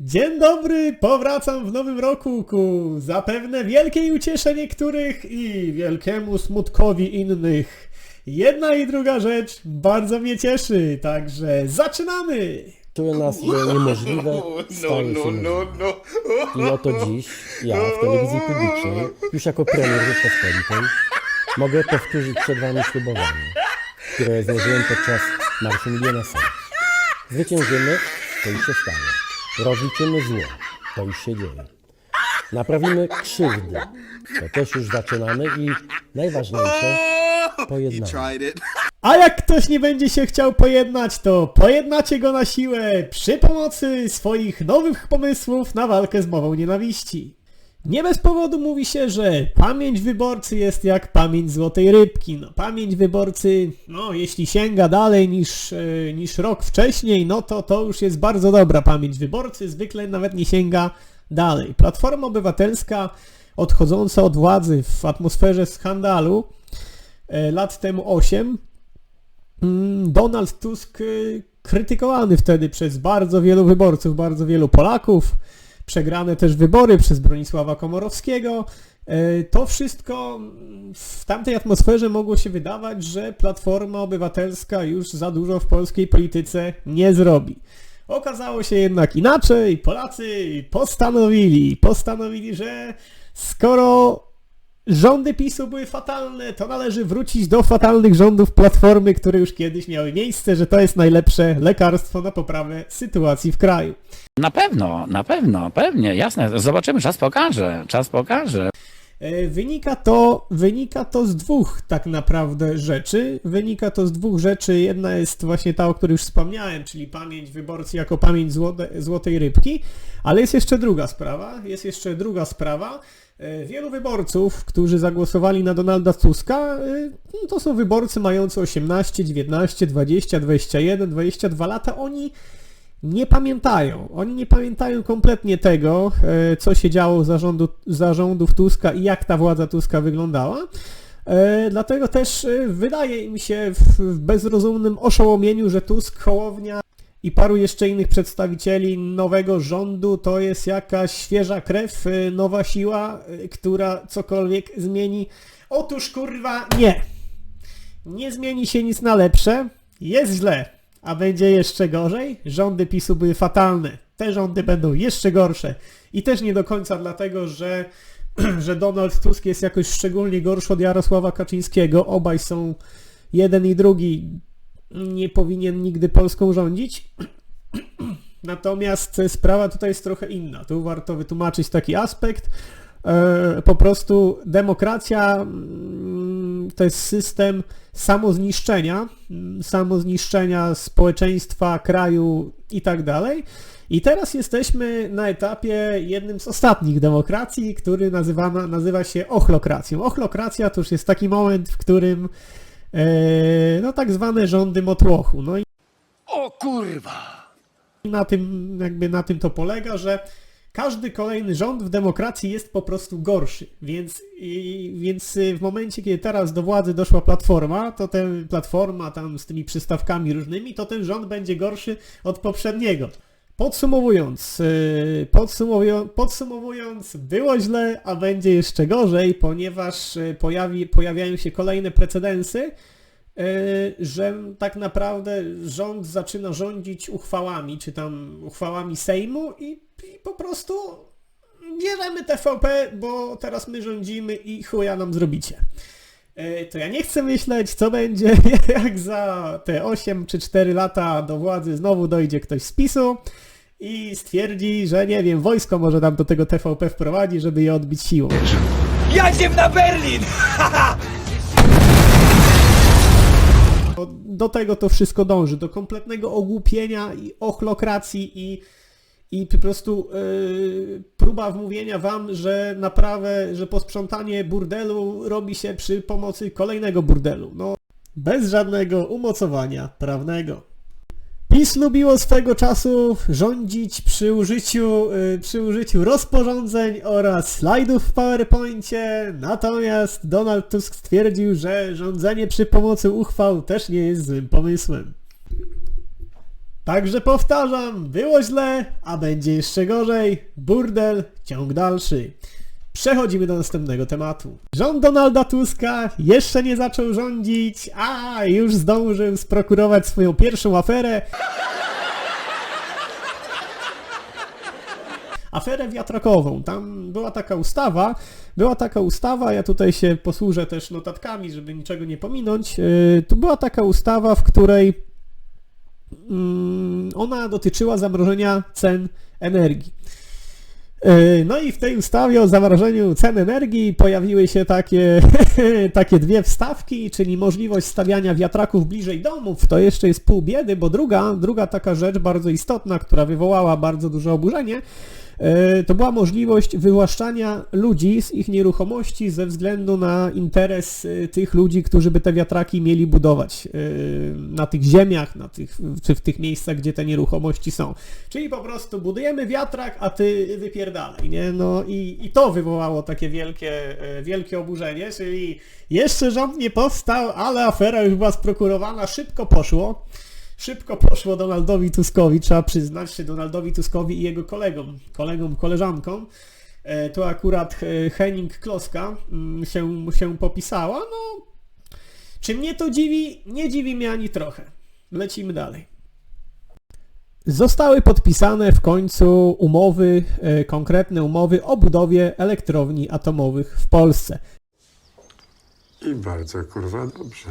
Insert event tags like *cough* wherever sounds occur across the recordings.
Dzień dobry, powracam w nowym roku ku zapewne wielkiej uciesze niektórych i wielkiemu smutkowi innych. Jedna i druga rzecz bardzo mnie cieszy, także zaczynamy! Czuły nas, że niemożliwe No, staje no, się no, możliwe. no. I oto dziś ja w telewizji publicznej, już jako premier Rzeczpospolitej, mogę powtórzyć przed Wami ślubowanie, które złożyłem podczas Marszu Miliona Serc. Zwyciężymy, to już się stanie. Rozliczymy zło, to już się dzieje. Naprawimy krzywdy, to też już zaczynamy i najważniejsze, it. A jak ktoś nie będzie się chciał pojednać, to pojednacie go na siłę przy pomocy swoich nowych pomysłów na walkę z mową nienawiści. Nie bez powodu mówi się, że pamięć wyborcy jest jak pamięć złotej rybki. No, pamięć wyborcy, no jeśli sięga dalej niż, e, niż rok wcześniej, no to to już jest bardzo dobra pamięć wyborcy, zwykle nawet nie sięga dalej. Platforma Obywatelska odchodząca od władzy w atmosferze skandalu e, lat temu 8 Mm, Donald Tusk y, krytykowany wtedy przez bardzo wielu wyborców, bardzo wielu Polaków, przegrane też wybory przez Bronisława Komorowskiego. Y, To wszystko w tamtej atmosferze mogło się wydawać, że Platforma Obywatelska już za dużo w polskiej polityce nie zrobi. Okazało się jednak inaczej. Polacy postanowili, postanowili, że skoro rządy PiSu były fatalne, to należy wrócić do fatalnych rządów Platformy, które już kiedyś miały miejsce, że to jest najlepsze lekarstwo na poprawę sytuacji w kraju. Na pewno, na pewno, pewnie, jasne. Zobaczymy, czas pokaże, czas pokaże. E, Wynika to, wynika to z dwóch tak naprawdę rzeczy. Wynika to z dwóch rzeczy. Jedna jest właśnie ta, o której już wspomniałem, czyli pamięć wyborcy jako pamięć złote, złotej rybki, ale jest jeszcze druga sprawa. Jest jeszcze druga sprawa. E, Wielu wyborców, którzy zagłosowali na Donalda Tuska, e, no to są wyborcy mający 18, 19, 20, 21, 22 lata. Oni nie pamiętają. Oni nie pamiętają kompletnie tego, e, co się działo za, rządu, za rządów Tuska i jak ta władza Tuska wyglądała. Dlatego też wydaje im się w, w bezrozumnym oszołomieniu, że Tusk, Hołownia i paru jeszcze innych przedstawicieli nowego rządu to jest jakaś świeża krew, e, nowa siła, e, która cokolwiek zmieni. Otóż kurwa nie. Nie zmieni się nic na lepsze. Jest źle, a będzie jeszcze gorzej. Rządy PiSu były fatalne. Te rządy będą jeszcze gorsze. I też nie do końca dlatego, że, *clears throat* że Donald Tusk jest jakoś szczególnie gorszy od Jarosława Kaczyńskiego. Obaj są, jeden i drugi nie powinien nigdy Polską rządzić. *clears throat* Natomiast sprawa tutaj jest trochę inna. Tu warto wytłumaczyć taki aspekt. E, Po prostu demokracja mm, to jest system samozniszczenia, mm, samozniszczenia społeczeństwa, kraju i tak dalej. I teraz jesteśmy na etapie jednym z ostatnich demokracji, który nazywana, nazywa się ochlokracją. Ochlokracja to już jest taki moment, w którym no tak zwane rządy motłochu. No i O kurwa! na tym, jakby na tym to polega, że każdy kolejny rząd w demokracji jest po prostu gorszy. Więc, i, więc w momencie, kiedy teraz do władzy doszła platforma, to ta platforma tam z tymi przystawkami różnymi, to ten rząd będzie gorszy od poprzedniego. Podsumowując, y, podsumowują, podsumowując, było źle, a będzie jeszcze gorzej, ponieważ y, pojawi, pojawiają się kolejne precedensy, e, że tak naprawdę rząd zaczyna rządzić uchwałami, czy tam uchwałami Sejmu i, i po prostu bierzemy TVP, bo teraz my rządzimy i chuja nam zrobicie. To ja nie chcę myśleć, co będzie, *laughs* jak za te 8 czy 4 lata do władzy znowu dojdzie ktoś z PiSu i stwierdzi, że nie wiem, wojsko może tam do tego TVP wprowadzi, żeby je odbić siłą. Jadziem na Berlin! *laughs* Do- Do tego to wszystko dąży, do kompletnego ogłupienia i ochlokracji i, i po prostu yy, próba wmówienia wam, że naprawę, że posprzątanie burdelu robi się przy pomocy kolejnego burdelu. No, bez żadnego umocowania prawnego. PiS lubiło swego czasu rządzić przy użyciu, y, przy użyciu rozporządzeń oraz slajdów w PowerPoincie, natomiast Donald Tusk stwierdził, że rządzenie przy pomocy uchwał też nie jest złym pomysłem. Także powtarzam, było źle, a będzie jeszcze gorzej. Burdel, ciąg dalszy. Przechodzimy do następnego tematu. Rząd Donalda Tuska jeszcze nie zaczął rządzić, a już zdążył sprokurować swoją pierwszą aferę. Aferę wiatrakową. Tam była taka ustawa, była taka ustawa, ja tutaj się posłużę też notatkami, żeby niczego nie pominąć. Yy, tu była taka ustawa, w której mm, ona dotyczyła zamrożenia cen energii. Yy, No i w tej ustawie o zamrożeniu cen energii pojawiły się takie, *laughs* takie dwie wstawki, czyli możliwość stawiania wiatraków bliżej domów. To jeszcze jest pół biedy, bo druga, druga taka rzecz bardzo istotna, która wywołała bardzo duże oburzenie, to była możliwość wywłaszczania ludzi z ich nieruchomości ze względu na interes yy, tych ludzi, którzy by te wiatraki mieli budować yy, na tych ziemiach, na tych, czy w tych miejscach, gdzie te nieruchomości są. Czyli po prostu budujemy wiatrak, a ty wypierdalaj, nie? No i, i to wywołało takie wielkie, e, wielkie oburzenie, czyli jeszcze rząd nie powstał, ale afera już była sprokurowana, szybko poszło. Szybko poszło Donaldowi Tuskowi, trzeba przyznać się Donaldowi Tuskowi i jego kolegom, kolegom, koleżankom. E, To akurat e, Henning Kloska mm, się, się popisała. No, czy mnie to dziwi? Nie dziwi mnie ani trochę. Lecimy dalej. Zostały podpisane w końcu umowy, e, konkretne umowy o budowie elektrowni atomowych w Polsce. I bardzo kurwa dobrze.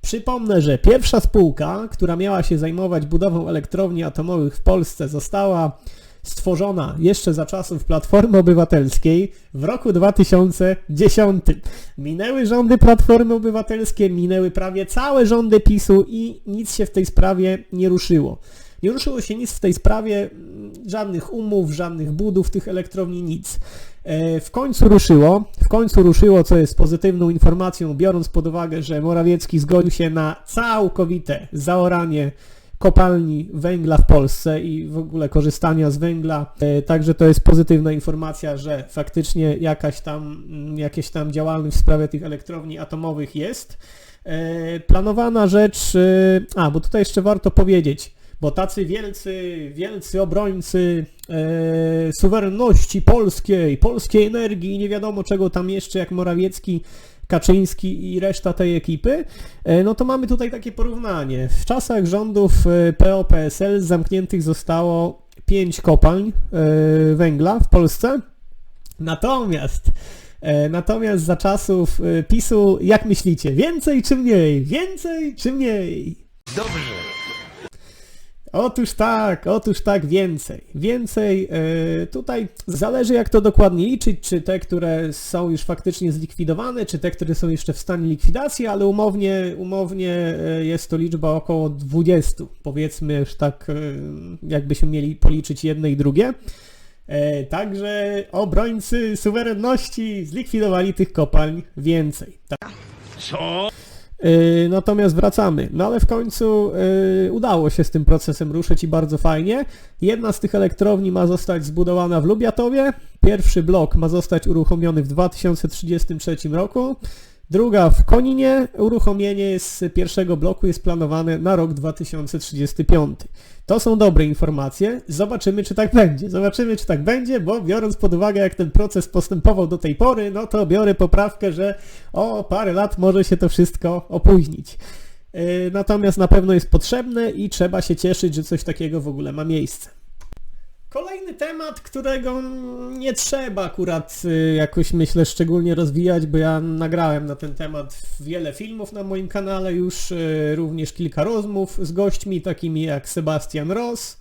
Przypomnę, że pierwsza spółka, która miała się zajmować budową elektrowni atomowych w Polsce, została stworzona jeszcze za czasów Platformy Obywatelskiej w roku 2010. Minęły rządy Platformy Obywatelskiej, minęły prawie całe rządy PiSu i nic się w tej sprawie nie ruszyło. Nie ruszyło się nic w tej sprawie, mm, żadnych umów, żadnych budów tych elektrowni, nic. E, W końcu ruszyło, w końcu ruszyło, co jest pozytywną informacją, biorąc pod uwagę, że Morawiecki zgodził się na całkowite zaoranie kopalni węgla w Polsce i w ogóle korzystania z węgla. E, Także to jest pozytywna informacja, że faktycznie jakaś tam, mm, jakieś tam działalność w sprawie tych elektrowni atomowych jest. E, Planowana rzecz, a bo tutaj jeszcze warto powiedzieć, bo tacy wielcy, wielcy obrońcy e, suwerenności polskiej, polskiej energii i nie wiadomo czego tam jeszcze, jak Morawiecki, Kaczyński i reszta tej ekipy, e, no to mamy tutaj takie porównanie. W czasach rządów e, PO-PSL zamkniętych zostało 5 kopalń e, węgla w Polsce, natomiast e, Natomiast za czasów e, PiSu, jak myślicie, więcej czy mniej? Więcej czy mniej? Otóż tak, otóż tak, więcej. Więcej e, tutaj zależy jak to dokładnie liczyć, czy te, które są już faktycznie zlikwidowane, czy te, które są jeszcze w stanie likwidacji, ale umownie, umownie e, jest to liczba około 20, powiedzmy już tak, e, jakbyśmy mieli policzyć jedne i drugie. E, Także obrońcy suwerenności zlikwidowali tych kopalń więcej. Tak. Yy, Natomiast wracamy. No ale w końcu yy, udało się z tym procesem ruszyć i bardzo fajnie. Jedna z tych elektrowni ma zostać zbudowana w Lubiatowie. Pierwszy blok ma zostać uruchomiony w 2033 roku. Druga w Koninie. Uruchomienie z pierwszego bloku jest planowane na rok 2035. To są dobre informacje. Zobaczymy, czy tak będzie. Zobaczymy, czy tak będzie, bo biorąc pod uwagę, jak ten proces postępował do tej pory, no to biorę poprawkę, że o parę lat może się to wszystko opóźnić. Yy, Natomiast na pewno jest potrzebne i trzeba się cieszyć, że coś takiego w ogóle ma miejsce. Kolejny temat, którego nie trzeba akurat y, jakoś myślę szczególnie rozwijać, bo ja nagrałem na ten temat wiele filmów na moim kanale już, y, również kilka rozmów z gośćmi takimi jak Sebastian Ross,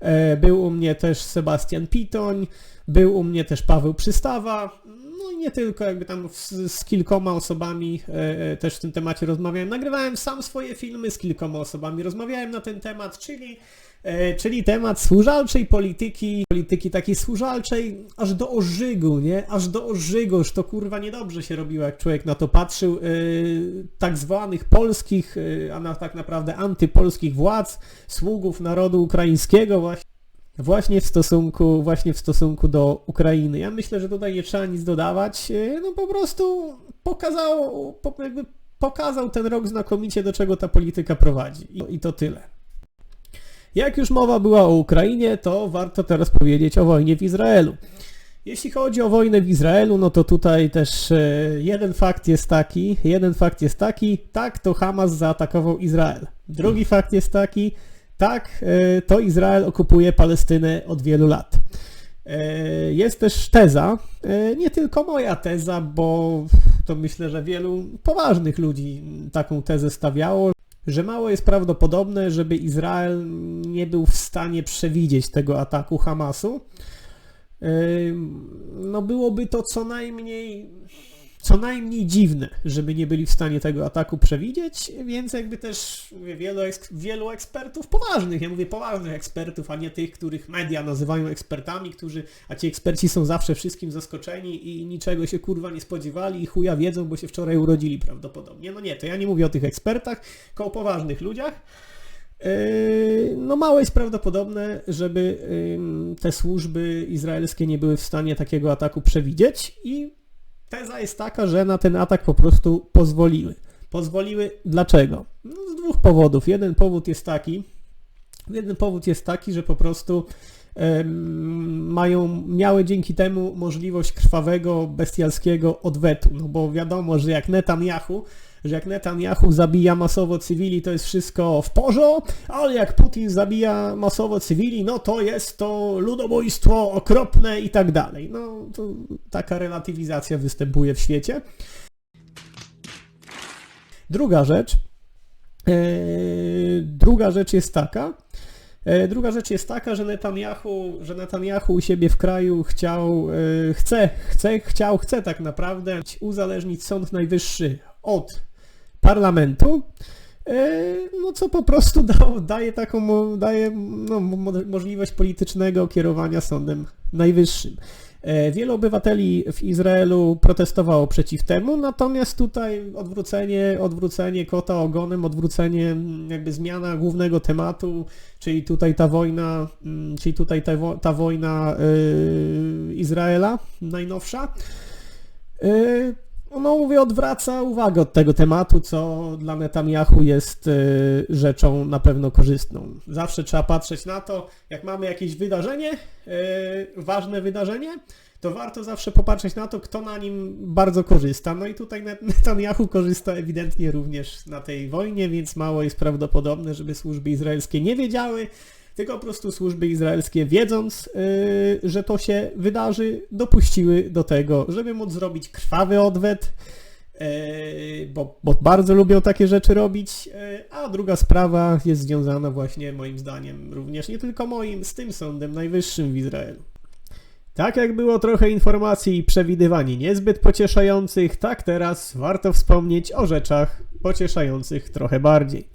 e, był u mnie też Sebastian Pitoń, był u mnie też Paweł Przystawa, no i nie tylko, jakby tam z, z kilkoma osobami e, e, też w tym temacie rozmawiałem. Nagrywałem sam swoje filmy, z kilkoma osobami rozmawiałem na ten temat, czyli E, czyli temat służalczej polityki, polityki takiej służalczej aż do ożygu, nie? Aż do ożygu, już to kurwa niedobrze się robiło, jak człowiek na to patrzył, tak zwanych polskich, a na, tak naprawdę antypolskich władz, sługów narodu ukraińskiego właśnie. Właśnie w stosunku, właśnie w stosunku do Ukrainy. Ja myślę, że tutaj nie trzeba nic dodawać. e, No po prostu pokazał, po, jakby pokazał ten rok znakomicie, do czego ta polityka prowadzi. I, to tyle. Jak już mowa była o Ukrainie, to warto teraz powiedzieć o wojnie w Izraelu. Jeśli chodzi o wojnę w Izraelu, no to tutaj też e, jeden fakt jest taki, jeden fakt jest taki, tak, to Hamas zaatakował Izrael. Drugi fakt jest taki, tak, e, to Izrael okupuje Palestynę od wielu lat. E, Jest też teza, e, nie tylko moja teza, bo to myślę, że wielu poważnych ludzi taką tezę stawiało, że mało jest prawdopodobne, żeby Izrael nie był w stanie przewidzieć tego ataku Hamasu. No byłoby to co najmniej co najmniej dziwne, żeby nie byli w stanie tego ataku przewidzieć, więc jakby też mówię, wielu, wielu ekspertów poważnych, ja mówię poważnych ekspertów, a nie tych, których media nazywają ekspertami, którzy, a ci eksperci są zawsze wszystkim zaskoczeni i niczego się kurwa nie spodziewali i chuja wiedzą, bo się wczoraj urodzili prawdopodobnie. No nie, to ja nie mówię o tych ekspertach, tylko o poważnych ludziach. Yy, No mało jest prawdopodobne, żeby te służby izraelskie nie były w stanie takiego ataku przewidzieć i teza jest taka, że na ten atak po prostu pozwoliły. Pozwoliły dlaczego? No z dwóch powodów. Jeden powód jest taki, jeden powód jest taki, że po prostu mają, miały dzięki temu możliwość krwawego, bestialskiego odwetu. No bo wiadomo, że jak Netanyahu, że jak Netanyahu zabija masowo cywili, to jest wszystko w porządku, ale jak Putin zabija masowo cywili, no to jest to ludobójstwo okropne i tak dalej. No to taka relatywizacja występuje w świecie. Druga rzecz, e, druga rzecz jest taka, e, druga rzecz jest taka, że Netanyahu, że Netanyahu u siebie w kraju chciał, e, chce, chce, chciał, chce tak naprawdę uzależnić Sąd Najwyższy od parlamentu, e, no co po prostu *laughs* dał, daje taką, daje no, mo- możliwość politycznego kierowania Sądem Najwyższym. E, Wielu obywateli w Izraelu protestowało przeciw temu, natomiast tutaj odwrócenie, odwrócenie kota ogonem, odwrócenie jakby zmiana głównego tematu, czyli tutaj ta wojna, mm, czyli tutaj ta, ta wojna y, Izraela najnowsza, y, no mówię, odwraca uwagę od tego tematu, co dla Netanyahu jest y, rzeczą na pewno korzystną. Zawsze trzeba patrzeć na to, jak mamy jakieś wydarzenie, y, ważne wydarzenie, to warto zawsze popatrzeć na to, kto na nim bardzo korzysta. No i tutaj Net- Netanyahu korzysta ewidentnie również na tej wojnie, więc mało jest prawdopodobne, żeby służby izraelskie nie wiedziały, tylko po prostu służby izraelskie, wiedząc, yy, że to się wydarzy, dopuściły do tego, żeby móc zrobić krwawy odwet, yy, bo, bo bardzo lubią takie rzeczy robić. Yy, a druga sprawa jest związana właśnie, moim zdaniem, również nie tylko moim, z tym Sądem Najwyższym w Izraelu. Tak jak było trochę informacji i przewidywań niezbyt pocieszających, tak teraz warto wspomnieć o rzeczach pocieszających trochę bardziej.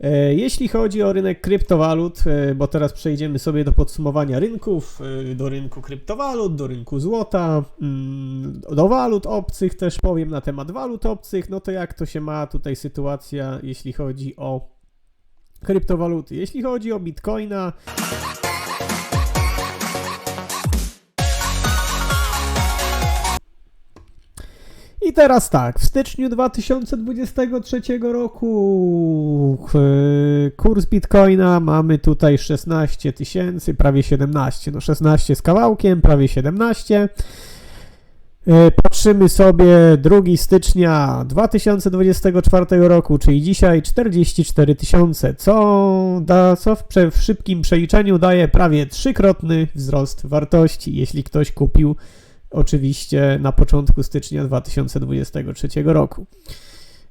E, Jeśli chodzi o rynek kryptowalut, e, bo teraz przejdziemy sobie do podsumowania rynków, e, do rynku kryptowalut, do rynku złota, mm, do walut obcych też powiem na temat walut obcych, no to jak to się ma tutaj sytuacja, jeśli chodzi o kryptowaluty. Jeśli chodzi o bitcoina, I teraz tak, w styczniu 2023 roku e, kurs bitcoina mamy tutaj 16 tysięcy, prawie 17, no 16 z kawałkiem, prawie 17. E, Patrzymy sobie 2 stycznia 2024 roku, czyli dzisiaj 44 tysiące, co, da, co w, w szybkim przeliczeniu daje prawie trzykrotny wzrost wartości, jeśli ktoś kupił oczywiście na początku stycznia 2023 roku.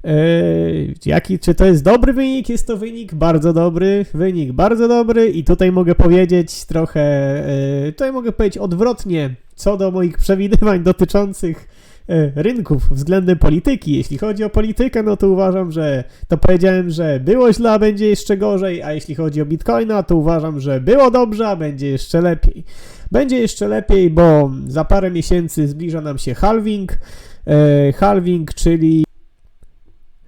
Eee, jaki, czy to jest dobry wynik? Jest to wynik bardzo dobry, wynik bardzo dobry i tutaj mogę powiedzieć trochę, e, tutaj mogę powiedzieć odwrotnie co do moich przewidywań dotyczących e, rynków względem polityki. Jeśli chodzi o politykę, no to uważam, że to powiedziałem, że było źle, a będzie jeszcze gorzej, a jeśli chodzi o bitcoina, to uważam, że było dobrze, a będzie jeszcze lepiej. Będzie jeszcze lepiej, bo za parę miesięcy zbliża nam się halving. E, halving, czyli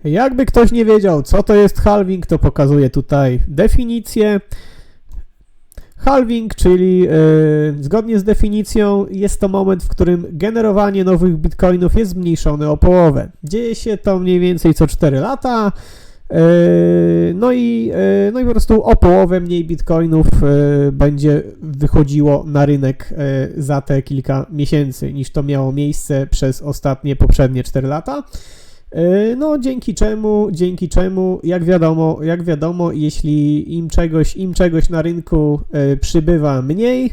jakby ktoś nie wiedział, co to jest halving, to pokazuję tutaj definicję. Halving, czyli e, zgodnie z definicją jest to moment, w którym generowanie nowych bitcoinów jest zmniejszone o połowę. Dzieje się to mniej więcej co 4 lata. Yy, No i, yy, no i po prostu o połowę mniej bitcoinów yy, będzie wychodziło na rynek za te kilka miesięcy niż to miało miejsce przez ostatnie poprzednie 4 lata. No, dzięki czemu, dzięki czemu, jak wiadomo, jak wiadomo, jeśli im czegoś, im czegoś na rynku przybywa mniej,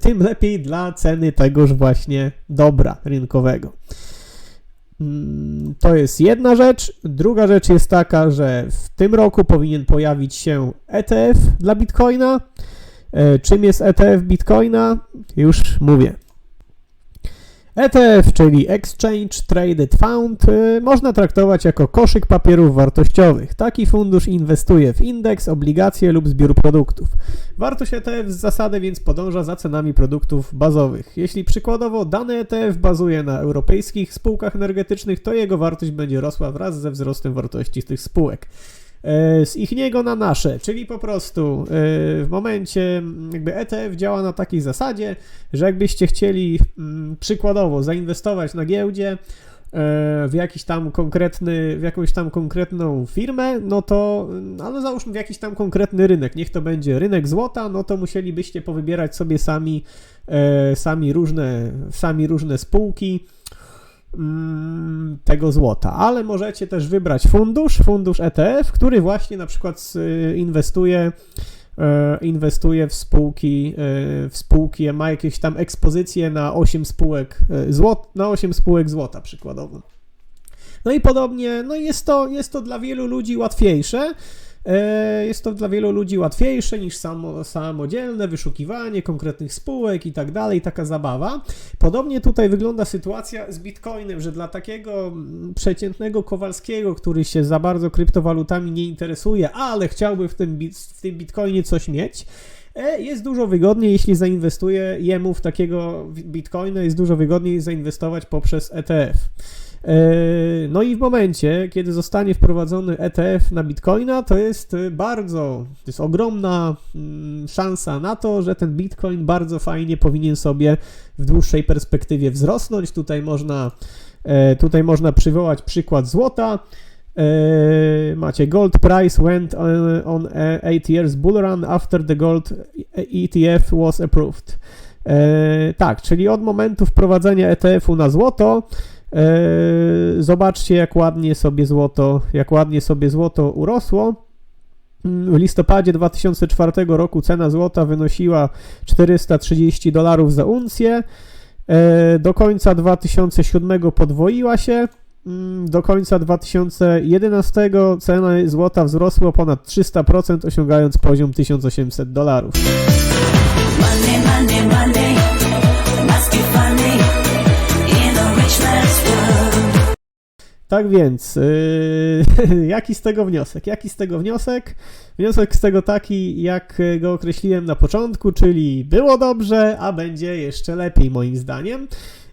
tym lepiej dla ceny tegoż właśnie dobra rynkowego. Mm, To jest jedna rzecz. Druga rzecz jest taka, że w tym roku powinien pojawić się ETF dla Bitcoina. E, Czym jest ETF Bitcoina? Już mówię. ETF, czyli Exchange Traded Fund, y, można traktować jako koszyk papierów wartościowych. Taki fundusz inwestuje w indeks, obligacje lub zbiór produktów. Wartość ETF z zasady więc podąża za cenami produktów bazowych. Jeśli przykładowo dany ETF bazuje na europejskich spółkach energetycznych, to jego wartość będzie rosła wraz ze wzrostem wartości tych spółek. E, Z ich niego na nasze, czyli po prostu e, w momencie jakby ETF działa na takiej zasadzie, że jakbyście chcieli przykładowo zainwestować na giełdzie e, w jakiś tam konkretny, w jakąś tam konkretną firmę, no to, ale załóżmy w jakiś tam konkretny rynek, niech to będzie rynek złota, no to musielibyście powybierać sobie sami, sami różne, sami różne spółki, tego złota, ale możecie też wybrać fundusz, fundusz ETF, który właśnie na przykład s- inwestuje e, inwestuje w spółki, e, w spółki, ma jakieś tam ekspozycje na 8 spółek e, złot, na 8 spółek złota przykładowo. No i podobnie, no jest to, jest to dla wielu ludzi łatwiejsze. E, Jest to dla wielu ludzi łatwiejsze niż samo, samodzielne wyszukiwanie konkretnych spółek i tak dalej, taka zabawa. Podobnie tutaj wygląda sytuacja z Bitcoinem, że dla takiego mm, przeciętnego Kowalskiego, który się za bardzo kryptowalutami nie interesuje, ale chciałby w tym, w tym Bitcoinie coś mieć, e, jest dużo wygodniej, jeśli zainwestuje jemu w takiego Bitcoina, jest dużo wygodniej zainwestować poprzez ETF. E, No i w momencie, kiedy zostanie wprowadzony ETF na Bitcoina, to jest e, bardzo, to jest ogromna mm, szansa na to, że ten Bitcoin bardzo fajnie powinien sobie w dłuższej perspektywie wzrosnąć. Tutaj można, e, tutaj można przywołać przykład złota. Macie gold price went on, on a 8 years bull run after the gold ETF was approved. Tak, czyli od momentu wprowadzenia ETF-u na złoto Zobaczcie, jak ładnie sobie złoto, jak ładnie sobie złoto urosło. W listopadzie 2004 roku cena złota wynosiła 430 dolarów za uncję. E, Do końca 2007 podwoiła się. Mm, Do końca 2011 cena złota wzrosła ponad 300%, osiągając poziom 1800 dolarów. Money, money, money, Tak więc, yy, *laughs* jaki z tego wniosek? Jaki z tego wniosek? Wniosek z tego taki, jak go określiłem na początku, czyli było dobrze, a będzie jeszcze lepiej, moim zdaniem.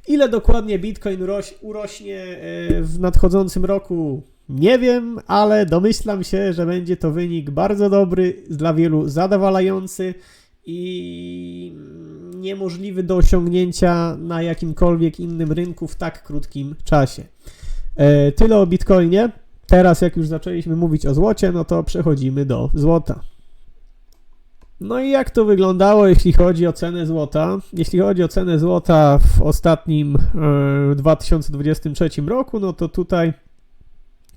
Ile dokładnie Bitcoin uroś, urośnie yy, w nadchodzącym roku? Nie wiem, ale domyślam się, że będzie to wynik bardzo dobry, dla wielu zadowalający i niemożliwy do osiągnięcia na jakimkolwiek innym rynku w tak krótkim czasie. E, Tyle o Bitcoinie. Teraz, jak już zaczęliśmy mówić o złocie, no to przechodzimy do złota. No i jak to wyglądało, jeśli chodzi o cenę złota? Jeśli chodzi o cenę złota w ostatnim e, 2023 roku, no to tutaj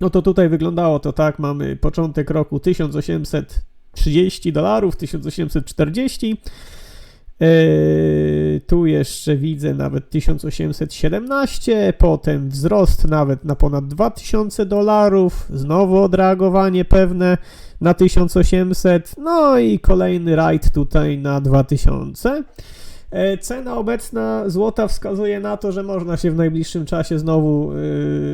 no to tutaj wyglądało to tak, mamy początek roku 1830 dolarów, 1840. Yy, tu jeszcze widzę nawet 1817, potem wzrost nawet na ponad 2000 dolarów, znowu odreagowanie pewne na 1800, no i kolejny rajd tutaj na 2000. E, Cena obecna złota wskazuje na to, że można się w najbliższym czasie znowu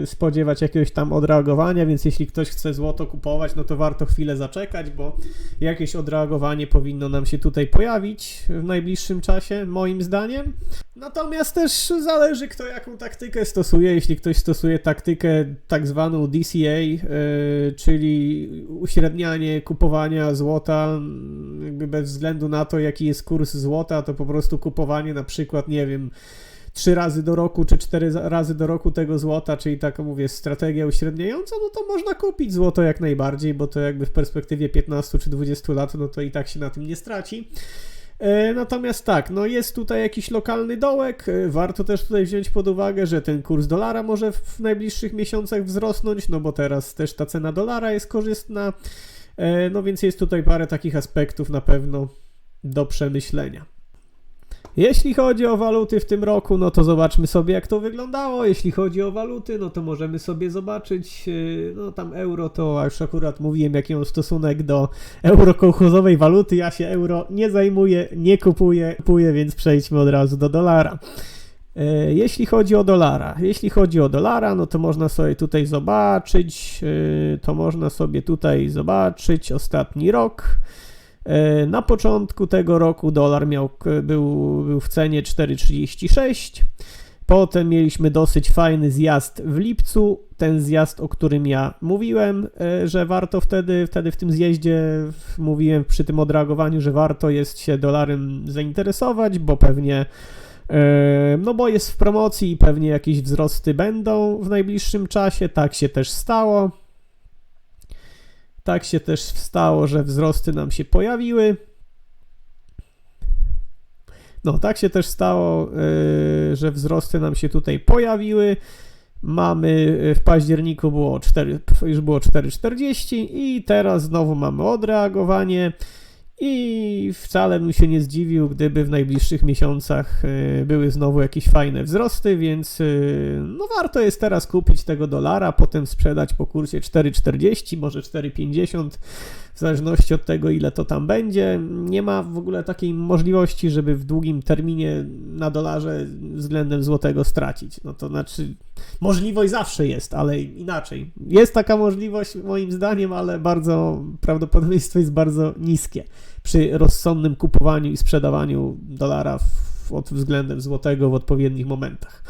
yy, spodziewać jakiegoś tam odreagowania, więc jeśli ktoś chce złoto kupować, no to warto chwilę zaczekać, bo jakieś odreagowanie powinno nam się tutaj pojawić w najbliższym czasie, moim zdaniem. Natomiast też zależy, kto jaką taktykę stosuje. Jeśli ktoś stosuje taktykę tak zwaną DCA, yy, czyli uśrednianie kupowania złota, jakby bez względu na to, jaki jest kurs złota, to po prostu kupowanie na przykład, nie wiem, trzy razy do roku, czy cztery razy do roku tego złota, czyli taką mówię strategia uśredniająca, no to można kupić złoto jak najbardziej, bo to jakby w perspektywie 15 czy 20 lat, no to i tak się na tym nie straci. E, Natomiast tak, no jest tutaj jakiś lokalny dołek. e, Warto też tutaj wziąć pod uwagę, że ten kurs dolara może w najbliższych miesiącach wzrosnąć, no bo teraz też ta cena dolara jest korzystna. E, No więc jest tutaj parę takich aspektów na pewno do przemyślenia. Jeśli chodzi o waluty w tym roku, no to zobaczmy sobie, jak to wyglądało. Jeśli chodzi o waluty, no to możemy sobie zobaczyć, yy, no tam euro to już akurat mówiłem, jaki mam stosunek do eurokołchozowej waluty. Ja się euro nie zajmuję, nie kupuję, kupuję więc przejdźmy od razu do dolara. Yy, Jeśli chodzi o dolara, jeśli chodzi o dolara, no to można sobie tutaj zobaczyć, yy, to można sobie tutaj zobaczyć ostatni rok. E, Na początku tego roku dolar miał, k- był, był w cenie 4,36. Potem mieliśmy dosyć fajny zjazd w lipcu. Ten zjazd, o którym ja mówiłem, e, że warto wtedy, wtedy w tym zjeździe mówiłem przy tym odreagowaniu, że warto jest się dolarem zainteresować, bo pewnie e, no bo jest w promocji i pewnie jakieś wzrosty będą w najbliższym czasie. Tak się też stało. Tak się też stało, że wzrosty nam się pojawiły. No, tak się też stało, yy, że wzrosty nam się tutaj pojawiły. Mamy yy, w październiku było 4, już było 4,40 i teraz znowu mamy odreagowanie. I wcale bym się nie zdziwił, gdyby w najbliższych miesiącach yy, były znowu jakieś fajne wzrosty, więc yy, no warto jest teraz kupić tego dolara, potem sprzedać po kursie 4,40, może 4,50, w zależności od tego, ile to tam będzie. Nie ma w ogóle takiej możliwości, żeby w długim terminie na dolarze względem złotego stracić. No to znaczy, możliwość zawsze jest, ale inaczej. Jest taka możliwość, moim zdaniem, ale bardzo prawdopodobieństwo jest bardzo niskie przy rozsądnym kupowaniu i sprzedawaniu dolara w, od względem złotego w odpowiednich momentach.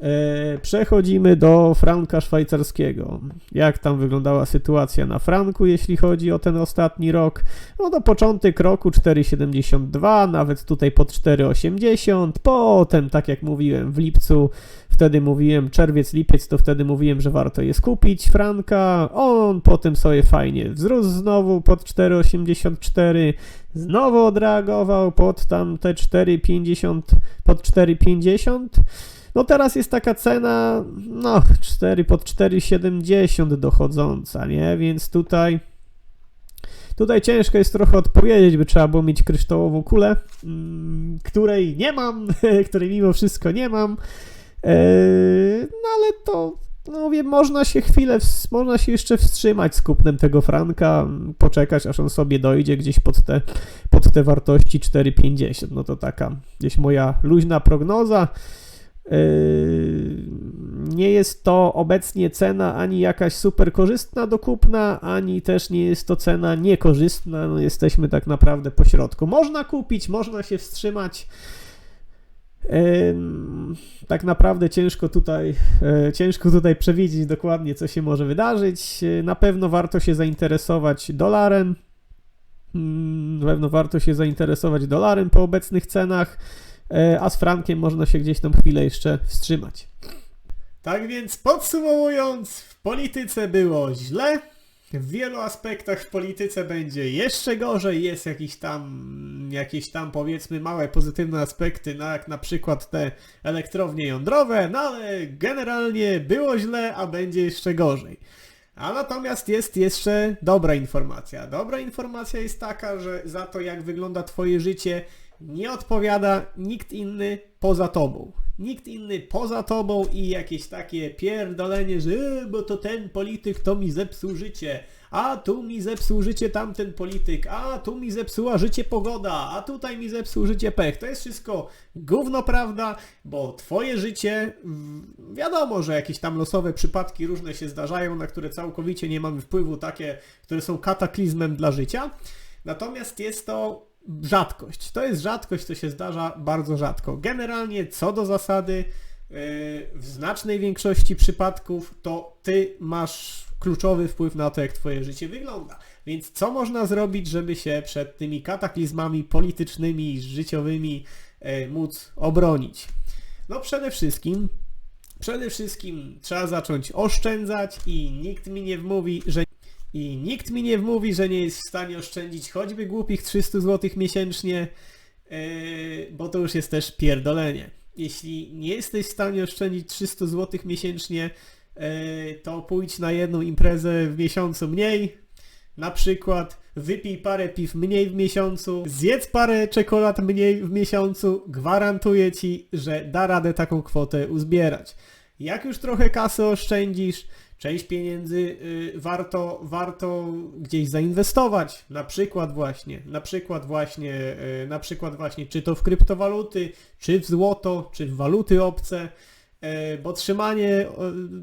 E, Przechodzimy do franka szwajcarskiego. Jak tam wyglądała sytuacja na franku, jeśli chodzi o ten ostatni rok? No do początek roku 4,72, nawet tutaj pod 4,80. Potem, tak jak mówiłem, w lipcu, wtedy mówiłem czerwiec, lipiec, to wtedy mówiłem, że warto jest kupić franka. On potem sobie fajnie wzrósł znowu pod 4,84. Znowu odreagował pod tam te 4,50, pod 4,50. No teraz jest taka cena, no 4 pod 4,70 dochodząca, nie? Więc tutaj tutaj ciężko jest trochę odpowiedzieć, by trzeba było mieć kryształową kulę, mm, której nie mam, *laughs* której mimo wszystko nie mam. Eee, no ale to no wiem, można się chwilę, można się jeszcze wstrzymać z kupnem tego franka, poczekać aż on sobie dojdzie gdzieś pod te, pod te wartości 4,50. No to taka gdzieś moja luźna prognoza. Yy, Nie jest to obecnie cena ani jakaś super korzystna do kupna, ani też nie jest to cena niekorzystna. No jesteśmy tak naprawdę po środku. Można kupić, można się wstrzymać. Ym, Tak naprawdę ciężko tutaj, e, ciężko tutaj przewidzieć dokładnie, co się może wydarzyć. Na pewno warto się zainteresować dolarem. Na pewno warto się zainteresować dolarem po obecnych cenach, a z frankiem można się gdzieś tam chwilę jeszcze wstrzymać. Tak więc podsumowując, w polityce było źle. W wielu aspektach w polityce będzie jeszcze gorzej. Jest jakiś tam, jakieś tam powiedzmy małe pozytywne aspekty, no jak na przykład te elektrownie jądrowe, no ale generalnie było źle, a będzie jeszcze gorzej. A natomiast jest jeszcze dobra informacja. Dobra informacja jest taka, że za to jak wygląda twoje życie nie odpowiada nikt inny poza tobą. Nikt inny poza tobą i jakieś takie pierdolenie, że e, bo to ten polityk to mi zepsuł życie, a tu mi zepsuł życie tamten polityk, a tu mi zepsuła życie pogoda, a tutaj mi zepsuł życie pech. To jest wszystko gówno prawda, bo twoje życie, wiadomo, że jakieś tam losowe przypadki różne się zdarzają, na które całkowicie nie mamy wpływu, takie, które są kataklizmem dla życia. Natomiast jest to rzadkość. To jest rzadkość, to się zdarza bardzo rzadko. Generalnie co do zasady, yy, w znacznej większości przypadków to ty masz kluczowy wpływ na to, jak twoje życie wygląda. Więc co można zrobić, żeby się przed tymi kataklizmami politycznymi, życiowymi yy, móc obronić? No przede wszystkim, przede wszystkim trzeba zacząć oszczędzać i nikt mi nie wmówi, że i nikt mi nie wmówi, że nie jest w stanie oszczędzić choćby głupich 300 zł miesięcznie, yy, bo to już jest też pierdolenie. Jeśli nie jesteś w stanie oszczędzić 300 zł miesięcznie, yy, to pójdź na jedną imprezę w miesiącu mniej, na przykład wypij parę piw mniej w miesiącu, zjedz parę czekolad mniej w miesiącu, gwarantuję ci, że da radę taką kwotę uzbierać. Jak już trochę kasy oszczędzisz, część pieniędzy y, warto, warto gdzieś zainwestować, na przykład właśnie, na przykład właśnie, y, na przykład właśnie, czy to w kryptowaluty, czy w złoto, czy w waluty obce, E, bo trzymanie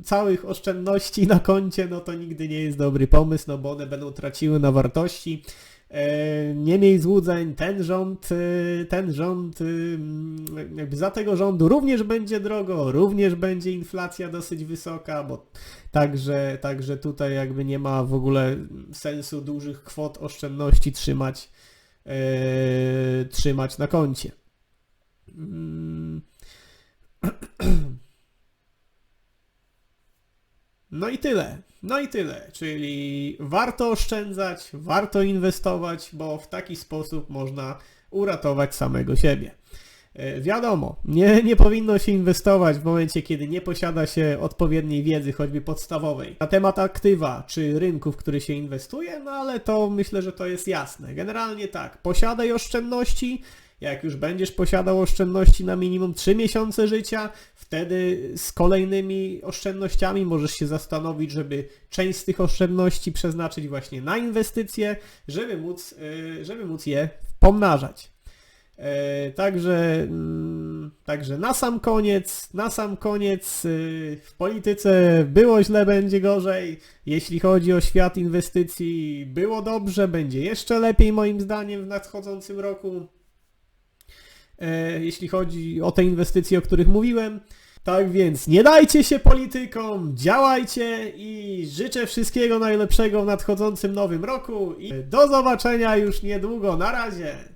całych oszczędności na koncie, no to nigdy nie jest dobry pomysł, no bo one będą traciły na wartości. E, Nie miej złudzeń, ten rząd, e, ten rząd, mm, jakby za tego rządu również będzie drogo, również będzie inflacja dosyć wysoka, bo także, także tutaj jakby nie ma w ogóle sensu dużych kwot oszczędności trzymać, e, trzymać na koncie. *clears throat* No i tyle. No i tyle. Czyli warto oszczędzać, warto inwestować, bo w taki sposób można uratować samego siebie. E, Wiadomo, nie, nie powinno się inwestować w momencie, kiedy nie posiada się odpowiedniej wiedzy, choćby podstawowej, na temat aktywa czy rynku, w który się inwestuje, no ale to myślę, że to jest jasne. Generalnie tak, posiadaj oszczędności, jak już będziesz posiadał oszczędności na minimum 3 miesiące życia, wtedy z kolejnymi oszczędnościami możesz się zastanowić, żeby część z tych oszczędności przeznaczyć właśnie na inwestycje, żeby móc, y, żeby móc je pomnażać. E, Także, mm, także na sam koniec, na sam koniec y, w polityce było źle, będzie gorzej. Jeśli chodzi o świat inwestycji, było dobrze, będzie jeszcze lepiej moim zdaniem w nadchodzącym roku. E, Jeśli chodzi o te inwestycje, o których mówiłem. Tak więc nie dajcie się politykom, działajcie i życzę wszystkiego najlepszego w nadchodzącym nowym roku i do zobaczenia już niedługo. Na razie!